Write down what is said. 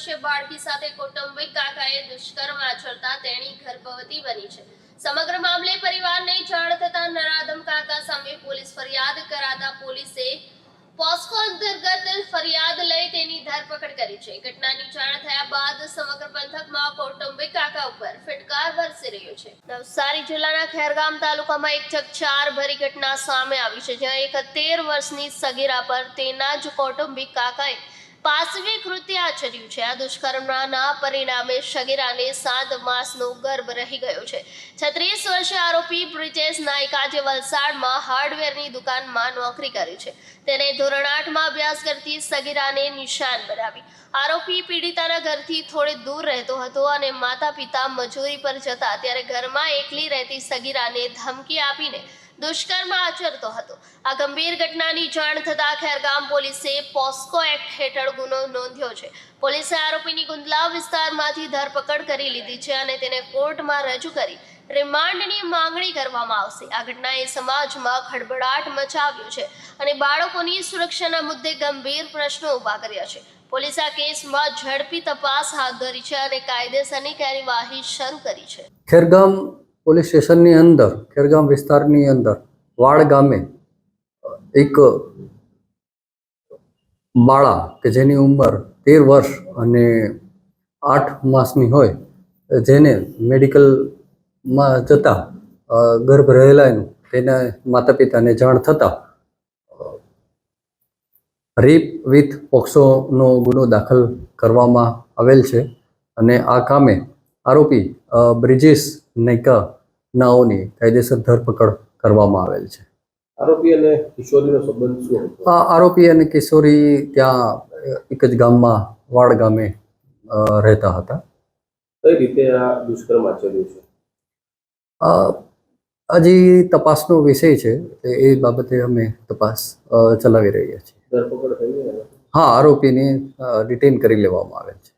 વર્ષીય બાળકી સાથે કૌટુંબિક કાકાએ દુષ્કર્મ આચરતા તેણી ગર્ભવતી બની છે. સમગ્ર મામલે પરિવારને જાણ થતા નરાધમ કાકા સામે પોલીસ ફરિયાદ કરાતા પોલીસે પોસ્કો અંતર્ગત ફરિયાદ લઈ તેની ધરપકડ કરી છે. ઘટનાની જાણ થયા બાદ સમગ્ર પંથકમાં કૌટુંબિક કાકા ઉપર ફટકાર વરસી રહ્યો છે. નવસારી જિલ્લાના ખેરગામ તાલુકામાં એક ચકચાર ભરી ઘટના સામે આવી છે, જ્યાં એક તેર વર્ષની સગીરા પર તેના જ કૌટુંબિક કાકાએ પાશવી કૃત્ય આચર્યું છે. આ દુષ્કર્મના પરિણામે સગીરાને સાત માસનો ગર્ભ રહી ગયો છે. છત્રીસ વર્ષે આરોપી બ્રિજેશ નાયક આજે વલસાડમાં હાર્ડવેરની દુકાનમાં નોકરી કરે છે. તેને ધોરણ આઠમાં અભ્યાસ કરતી સગીરાને નિશાન બનાવી. આરોપી પીડિતાના ઘરથી થોડે દૂર રહેતો હતો અને માતા પિતા મજૂરી પર જતા ત્યારે ઘરમાં એકલી રહેતી સગીરાને ધમકી આપીને દુષ્કર્મ આચરતો હતો. આ ગંભીર ઘટનાની જાણ થતાં ખેરગામ પોલીસે પોસ્કો એક્ટ હેઠળ ગુનો નોંધ્યો છે. પોલીસે આરોપીની ગુંદલા વિસ્તારમાંથી ધરપકડ કરી લીધી છે અને તેને કોર્ટમાં રજૂ કરી રિમાન્ડની માંગણી કરવામાં આવશે. આ ઘટનાએ સમાજમાં ખડબડાટ મચાવ્યો છે અને બાળકોની સુરક્ષાના મુદ્દે ગંભીર પ્રશ્નો ઊભા કર્યા છે. પોલીસે આ કેસમાં ઝડપી તપાસ હાથ ધરી છે અને કાયદેસરની કાર્યવાહી શરૂ કરી છે. ખેરગામ પોલીસ સ્ટેશનની અંદર, ખેરગામ વિસ્તારની અંદર, વાડ ગામે એક બાળા કે જેની ઉંમર તેર વર્ષ અને આઠ માસની હોય, જેને મેડિકલમાં જતા ગર્ભ રહેલાનું તેના માતા પિતાને જાણ થતાં રેપ વિથ પોક્સોનો ગુનો દાખલ કરવામાં આવેલ છે. અને આ કામે આરોપી બ્રિજેશ નૈકા નાઓની કાયદેસર ધરપકડ કરવામાં આવેલ છે. આરોપી અને કિશોરીનો સંબંધ શું હતો? આરોપી અને કિશોરી ત્યાં એક જ ગામમાં વાડ ગામે રહેતા હતા. કઈ રીતે આ દુષ્કર્મ આચર્યું છે? હજી તપાસનો વિષય છે એ બાબતે અમે તપાસ ચલાવી રહ્યા છીએ. ધરપકડ થઈ હા આરોપીને ડિટેન કરી લેવામાં આવેલ છે.